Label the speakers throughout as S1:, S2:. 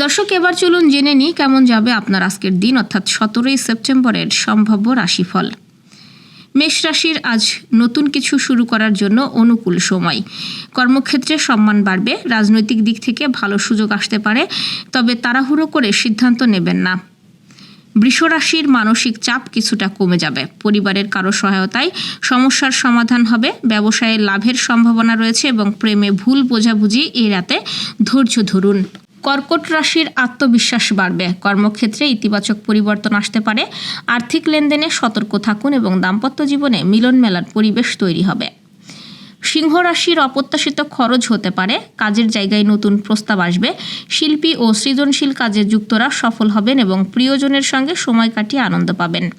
S1: দর্শক, এবার চলুন জেনে নিই কেমন যাবে আপনার আজকের দিন, অর্থাৎ সতেরোই সেপ্টেম্বরের সম্ভাব্য রাশিফল। মেষ রাশির আজ নতুন কিছু শুরু করার জন্য অনুকূল সময়। কর্মক্ষেত্রে সম্মান বাড়বে, রাজনৈতিক দিক থেকে ভালো সুযোগ আসতে পারে, তবে তাড়াহুড়ো করে সিদ্ধান্ত নেবেন না। বৃষরাশির মানসিক চাপ কিছুটা কমে যাবে, পরিবারের কারও সহায়তায় সমস্যার সমাধান হবে, ব্যবসায়ে লাভের সম্ভাবনা রয়েছে এবং প্রেমে ভুল বোঝাবুঝি এড়াতে ধৈর্য ধরুন। কর্কট রাশির আত্মবিশ্বাস বাড়বে। কর্মক্ষেত্রে ইতিবাচক পরিবর্তন আসতে পারে। আর্থিক লেনদেনে সতর্ক থাকুন এবং দাম্পত্য জীবনে মিলন মেলার পরিবেশ তৈরি হবে। সিংহ রাশির অপ্রত্যাশিত খরচ হতে পারে। কাজের জায়গায় নতুন প্রস্তাব আসবে। শিল্পী ও সৃজনশীল কাজে যুক্তরা সফল হবেন এবং প্রিয়জনের সঙ্গে সময় কাটিয়ে আনন্দ পাবেন।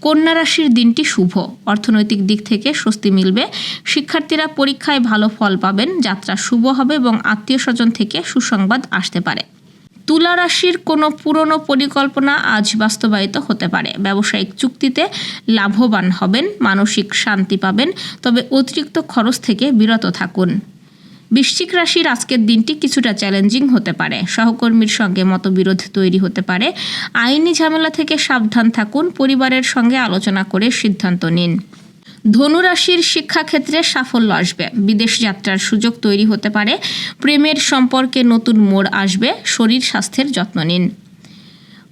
S1: কন্যা রাশির দিনটি শুভ। অর্থনৈতিক দিক থেকে স্বস্তি মিলবে। শিক্ষার্থীরা পরীক্ষায় ভালো ফল পাবেন, যাত্রা শুভ হবে এবং আত্মীয় স্বজন থেকে সুসংবাদ আসতে পারে। তুলা রাশির কোনো পুরনো পরিকল্পনা আজ বাস্তবায়িত হতে পারে। ব্যবসায়িক চুক্তিতে লাভবান হবেন, মানসিক শান্তি পাবেন, তবে অতিরিক্ত খরচ থেকে বিরত থাকুন। বৃশ্চিক রাশির আজকের দিনটি কিছুটা চ্যালেঞ্জিং হতে পারে। সহকর্মীর সঙ্গে মতবিরোধ তৈরি হতে পারে। আইনি ঝামেলা থেকে সাবধান থাকুন, পরিবারের সঙ্গে আলোচনা করে সিদ্ধান্ত নিন। ধনুরাশির শিক্ষাক্ষেত্রে সাফল্য আসবে। বিদেশ যাত্রার সুযোগ তৈরি হতে পারে। প্রেমের সম্পর্কে নতুন মোড় আসবে। শরীর স্বাস্থ্যের যত্ন নিন।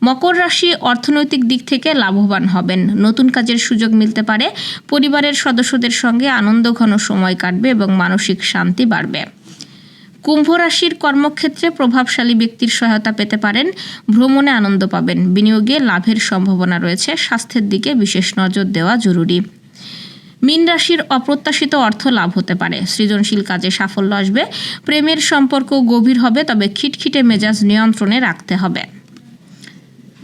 S1: মকর রাশি অর্থনৈতিক দিক থেকে লাভবান হবেন। নতুন কাজের সুযোগ মিলতে পারে। পরিবারের সদস্যদের সঙ্গে আনন্দ, ঘন সময় কাটবে এবং মানসিক শান্তি বাড়বে। কুম্ভ রাশির কর্মক্ষেত্রে প্রভাবশালী ব্যক্তির সহায়তা পেতে পারেন। ভ্রমণে আনন্দ পাবেন। বিনিয়োগে লাভের সম্ভাবনা রয়েছে। স্বাস্থ্যের দিকে বিশেষ নজর দেওয়া জরুরি। মীন রাশির অপ্রত্যাশিত অর্থ লাভ হতে পারে। সৃজনশীল কাজে সাফল্য আসবে। প্রেমের সম্পর্ক গভীর হবে, তবে খিটখিটে মেজাজ নিয়ন্ত্রণে রাখতে হবে।